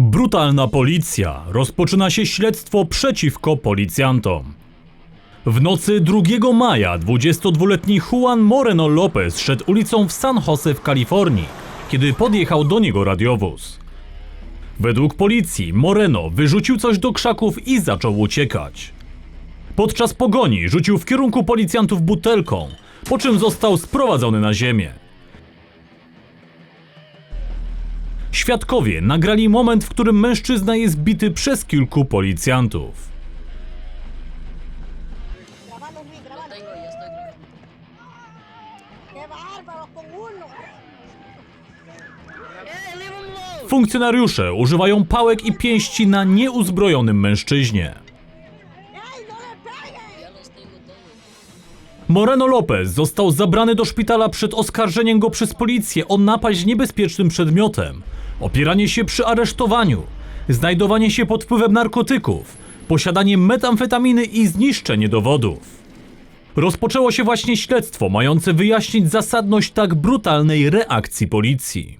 Brutalna policja. Rozpoczyna się śledztwo przeciwko policjantom. W nocy 2 maja 22-letni Juan Moreno Lopez szedł ulicą w San Jose w Kalifornii, kiedy podjechał do niego radiowóz. Według policji Moreno wyrzucił coś do krzaków i zaczął uciekać. Podczas pogoni rzucił w kierunku policjantów butelką, po czym został sprowadzony na ziemię. Świadkowie nagrali moment, w którym mężczyzna jest bity przez kilku policjantów. Funkcjonariusze używają pałek i pięści na nieuzbrojonym mężczyźnie. Moreno Lopez został zabrany do szpitala przed oskarżeniem go przez policję o napaść niebezpiecznym przedmiotem, opieranie się przy aresztowaniu, znajdowanie się pod wpływem narkotyków, posiadanie metamfetaminy i zniszczenie dowodów. Rozpoczęło się właśnie śledztwo mające wyjaśnić zasadność tak brutalnej reakcji policji.